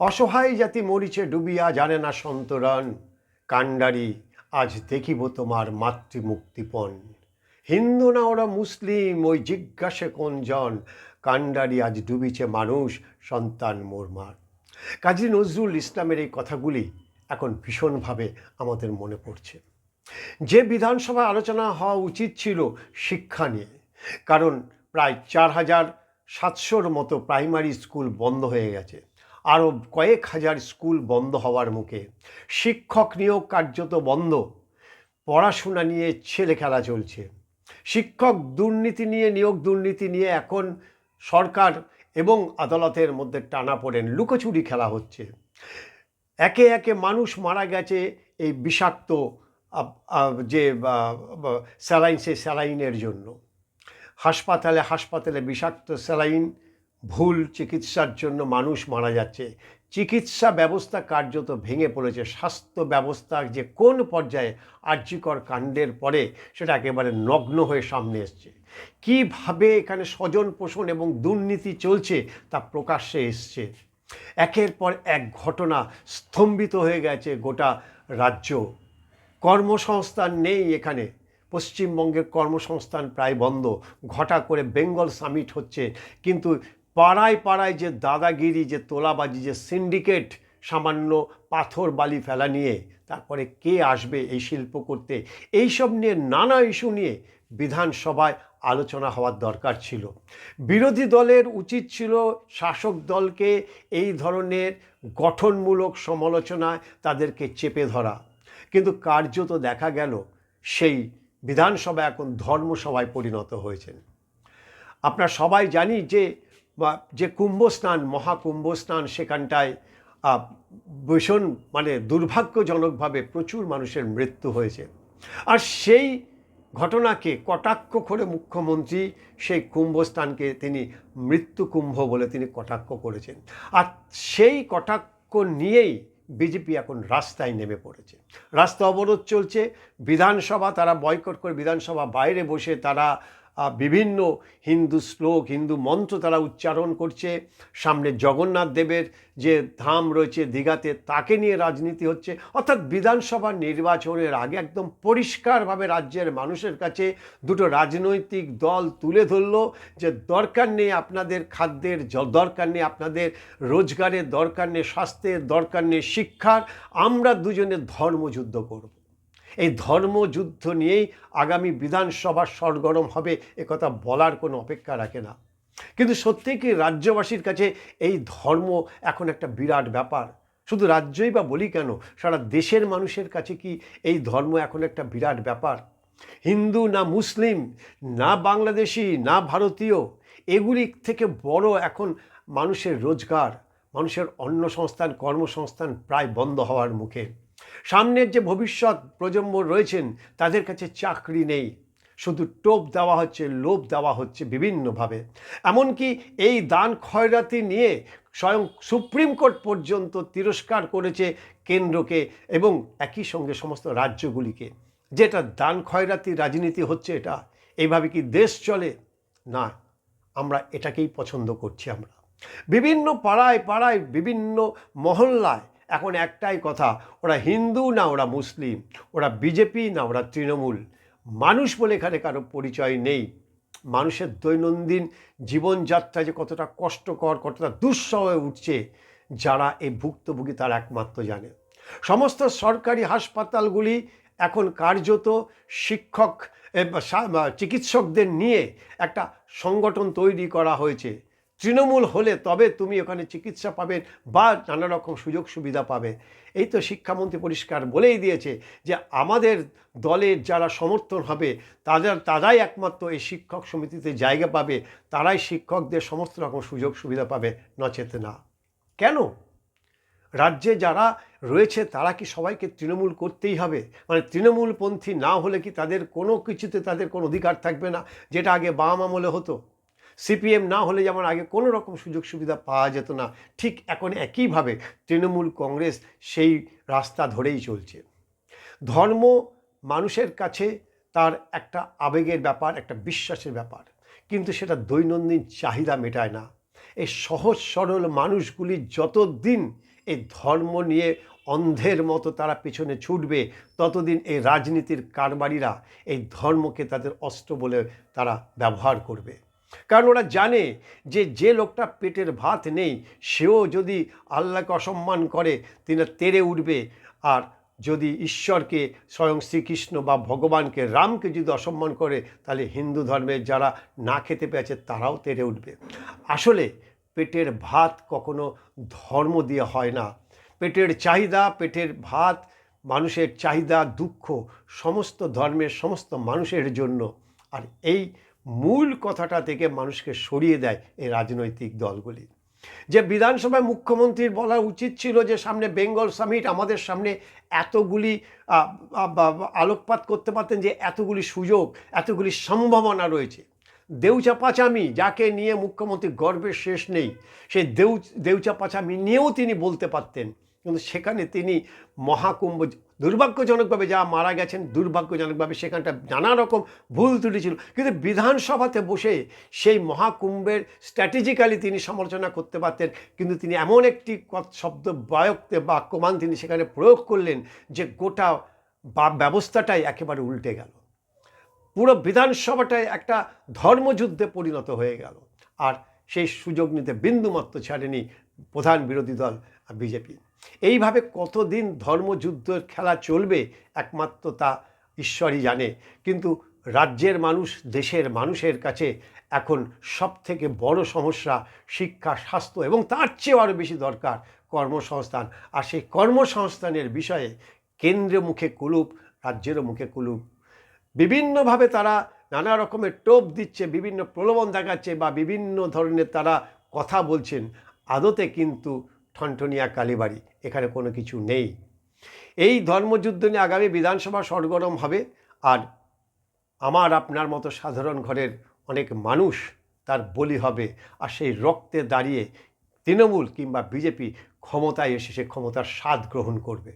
অসহায় জাতি মরিচে ডুবিয়া জানে না সন্তরণ কাণ্ডারি, আজ দেখিব তোমার মাতৃমুক্তিপণ। হিন্দু না ওরা মুসলিম, ওই জিজ্ঞাসে কোনজন কাণ্ডারি, আজ ডুবিছে মানুষ, সন্তান মোরমার কাজী নজরুল ইসলামের এই কথাগুলি এখন ভীষণভাবে আমাদের মনে পড়ছে। যে বিধানসভা আলোচনা হওয়া উচিত ছিল শিক্ষা নিয়ে, কারণ প্রায় চার হাজার সাতশোর মতো প্রাইমারি স্কুল বন্ধ হয়ে গেছে। আরও কয়েক হাজার স্কুল বন্ধ হওয়ার মুখে। শিক্ষক নিয়োগ কার্যত বন্ধ। পড়াশোনা নিয়ে ছেলে খেলা চলছে। শিক্ষক দুর্নীতি নিয়ে, নিয়োগ দুর্নীতি নিয়ে এখন সরকার এবং আদালতের মধ্যে টানা পড়েন, লুকোচুরি খেলা হচ্ছে। একে একে মানুষ মারা গেছে এই বিষাক্ত যে স্যালাইন, সেই স্যালাইনের জন্য। হাসপাতালে হাসপাতালে বিষাক্ত স্যালাইন ভুল চিকিৎসার জন্য মানুষ মারা যাচ্ছে। চিকিৎসা ব্যবস্থা কার্যত ভেঙে পড়েছে। স্বাস্থ্য ব্যবস্থা যে কোন পর্যায়ে আর্যিকর কাণ্ডের পরে সেটা একেবারে নগ্ন হয়ে সামনে এসছে। কীভাবে এখানে স্বজন পোষণ এবং দুর্নীতি চলছে তা প্রকাশ্যে এসছে। একের পর এক ঘটনা স্তম্ভিত হয়ে গেছে গোটা রাজ্য। কর্মসংস্থান নেই এখানে। পশ্চিমবঙ্গের কর্মসংস্থান প্রায় বন্ধ। ঘটা করে বেঙ্গল সামিট হচ্ছে। কিন্তু পাড়ায় পাড়ায় যে দাদাগিরি, যে তোলাবাজি, যে সিন্ডিকেট, সামান্য পাথর বালি ফেলা নিয়ে তারপরে কে আসবে এই শিল্প করতে, এইসব নিয়ে নানা ইস্যু নিয়ে বিধানসভায় আলোচনা হওয়ার দরকার ছিল। বিরোধী দলের উচিত ছিল শাসক দলকে এই ধরনের গঠনমূলক সমালোচনায় তাদেরকে চেপে ধরা। কিন্তু কার্যত দেখা গেল সেই বিধানসভা এখন ধর্মসভায় পরিণত হয়েছেন। আপনারা সবাই জানি যে বা যে কুম্ভ স্নান মহাকুম্ভ স্নান সেখানটায় ভীষণ মানে দুর্ভাগ্যজনকভাবে প্রচুর মানুষের মৃত্যু হয়েছে। আর সেই ঘটনাকে কটাক্ষ করে মুখ্যমন্ত্রী সেই কুম্ভস্থানকে তিনি মৃত্যু কুম্ভ বলে তিনি কটাক্ষ করেছেন। আর সেই কটাক্ষ নিয়েই বিজেপি এখন রাস্তায় নেমে পড়েছে। রাস্তা অবরোধ চলছে, বিধানসভা তারা বয়কট করে বিধানসভা বাইরে বসে তারা বিভিন্ন হিন্দু শ্লোক, হিন্দু মন্ত্র তারা উচ্চারণ করছে। সামনে জগন্নাথ দেবের যে ধাম রয়েছে দীঘাতে, তাকে নিয়ে রাজনীতি হচ্ছে। অর্থাৎ বিধানসভা নির্বাচনের আগে একদম পরিষ্কারভাবে রাজ্যের মানুষের কাছে দুটো রাজনৈতিক দল তুলে ধরলো যে দরকার নেই আপনাদের খাদ্যের দরকার নেই আপনাদের রোজগারের, দরকার নেই স্বাস্থ্যের, দরকার নেই শিক্ষার। আমরা দুজনে ধর্মযুদ্ধ করব। এই ধর্মযুদ্ধ নিয়েই আগামী বিধানসভা সরগরম হবে একথা বলার কোনো অপেক্ষা রাখে না। কিন্তু সত্যিই কি রাজ্যবাসীর কাছে এই ধর্ম এখন একটা বিরাট ব্যাপার? শুধু রাজ্যই বা বলি কেন? সারা দেশের মানুষের কাছে কি এই ধর্ম এখন একটা বিরাট ব্যাপার? হিন্দু না মুসলিম, না বাংলাদেশি, না ভারতীয়, এগুলি থেকে বড় এখন মানুষের রোজগার, মানুষের অন্ন সংস্থান, কর্মসংস্থান প্রায় বন্ধ হওয়ার মুখে। সামনের যে ভবিষ্যৎ প্রজন্ম রয়েছেন, তাদের কাছে চাকরি নেই। শুধু টোপ দেওয়া হচ্ছে, লোভ দেওয়া হচ্ছে বিভিন্নভাবে। এমনকি এই দান খয়রাতি নিয়ে স্বয়ং সুপ্রিম কোর্ট পর্যন্ত তিরস্কার করেছে কেন্দ্রকে এবং একই সঙ্গে সমস্ত রাজ্যগুলিকে। যেটা দান খয়রাতি রাজনীতি হচ্ছে এটা, এইভাবে কি দেশ চলে? না, আমরা এটাকেই পছন্দ করছি আমরা। বিভিন্ন পাড়ায় পাড়ায়, বিভিন্ন মহল্লায় এখন একটাই কথা, ওরা হিন্দু না ওরা মুসলিম, ওরা বিজেপি না ওরা তৃণমূল। মানুষ বলে এখানে কারও পরিচয় নেই। মানুষের দৈনন্দিন জীবনযাত্রা যে কতটা কষ্টকর, কতটা দুঃসহ হয়ে উঠছে, যারা এই ভুক্তভোগী তারা একমাত্র জানে। সমস্ত সরকারি হাসপাতালগুলি এখন কার্যত শিক্ষক চিকিৎসকদের নিয়ে একটা সংগঠন তৈরি করা হয়েছে। তৃণমূল হলে তবে তুমি ওখানে চিকিৎসা পাবে বা নানা রকম সুযোগ সুবিধা পাবে। এই তো শিক্ষামন্ত্রী পরিষ্কার বলেই দিয়েছে যে আমাদের দলের যারা সমর্থন হবে, তাদের, তারাই একমাত্র এই শিক্ষক সমিতিতে জায়গা পাবে, তারাই শিক্ষকদের সমস্ত রকম সুযোগ সুবিধা পাবে। নচেত না। কেন? রাজ্যে যারা রয়েছে, তারা কি সবাইকে তৃণমূল করতেই হবে? মানে তৃণমূলপন্থী না হলে কি তাদের কোনো কিছুতে তাদের কোনো অধিকার থাকবে না, যেটা আগে বাম আমলে হতো? সিপিএম না হলে যেমন আগে কোনো রকম সুযোগ সুবিধা পাওয়া যেত না, ঠিক এখন একইভাবে তৃণমূল কংগ্রেস সেই রাস্তা ধরেই চলছে। ধর্ম মানুষের কাছে তার একটা আবেগের ব্যাপার, একটা বিশ্বাসের ব্যাপার, কিন্তু সেটা দৈনন্দিন চাহিদা মেটায় না। এই সহজ সরল মানুষগুলি যতদিন এই ধর্ম নিয়ে অন্ধের মতো তারা পিছনে ছুটবে, ততদিন এই রাজনীতির কারবারিরা এই ধর্মকে তাদের অস্ত্র বলে তারা ব্যবহার করবে। কারণ ওরা জানে যে যে লোকটা পেটের ভাত নেই, সেও যদি আল্লাহকে অসম্মান করে, তিনি তেরে উঠবে। আর যদি ঈশ্বরকে, স্বয়ং শ্রীকৃষ্ণ বা ভগবানকে, রামকে যদি অসম্মান করে, তাহলে হিন্দু ধর্মের যারা না খেতে পেয়েছে তারাও তেরে উঠবে। আসলে পেটের ভাত কখনো ধর্ম দিয়ে হয় না। পেটের চাহিদা, পেটের ভাত, মানুষের চাহিদা, দুঃখ, সমস্ত ধর্মের, সমস্ত মানুষের জন্য। আর এই মূল কথাটা থেকে মানুষকে সরিয়ে দেয় এই রাজনৈতিক দলগুলি। যে বিধানসভায় মুখ্যমন্ত্রীর বলা উচিত ছিল যে সামনে বেঙ্গল সামিট আমাদের সামনে এতগুলি আলোকপাত করতে পারতেন যে এতগুলি সুযোগ, এতগুলি সম্ভাবনা রয়েছে। দেউচা পাচামি যাকে নিয়ে মুখ্যমন্ত্রী গর্বের শেষ নেই, সেই দেউ দেউচা পাচামি নিয়েও তিনি বলতে পারতেন কিন্তু সেখানে তিনি মহাকুম্ভ দুর্ভাগ্যজনকভাবে যা মারা গেছেন, দুর্ভাগ্যজনকভাবে সেখানটা নানা রকম ভুল ত্রুটি ছিল। কিন্তু বিধানসভাতে বসে সেই মহাকুম্ভের স্ট্র্যাটেজিক্যালি তিনি সমালোচনা করতে পারতেন, কিন্তু তিনি এমন একটি শব্দ বায়কতে বাক্যমান তিনি সেখানে প্রয়োগ করলেন যে গোটা বা ব্যবস্থাটাই একেবারে উল্টে গেল। পুরো বিধানসভাটায় একটা ধর্মযুদ্ধে পরিণত হয়ে গেল। আর সেই সুযোগ নিতে বিন্দুমাত্র ছাড়েনি প্রধান বিরোধী দল বিজেপি। এইভাবে কতদিন ধর্মযুদ্ধের খেলা চলবে একমাত্র তা ঈশ্বরই জানে। কিন্তু রাজ্যের মানুষ, দেশের মানুষের কাছে এখন সব থেকে বড় সমস্যা শিক্ষা, স্বাস্থ্য এবং তার চেয়েও আরও বেশি দরকার কর্মসংস্থান। আর সেই কর্মসংস্থানের বিষয়ে কেন্দ্রের মুখে কুলুপ, রাজ্যেরও মুখে কুলুপ। বিভিন্নভাবে তারা নানা রকমের টোপ দিচ্ছে, বিভিন্ন প্রলোভন দেখাচ্ছে বা বিভিন্ন ধরনের তারা কথা বলছেন। আদতে কিন্তু ঠনঠনিয়া কালীবাড়ি, এখানে কোনো কিছু নেই। এই ধর্মযুদ্ধ নিয়ে আগামী বিধানসভা সরগরম হবে আর আমার আপনার মতো সাধারণ ঘরের অনেক মানুষ তার বলি হবে আর সেই রক্তে দাঁড়িয়ে তৃণমূল কিংবা বিজেপি ক্ষমতায় এসে সে ক্ষমতার স্বাদ গ্রহণ করবে।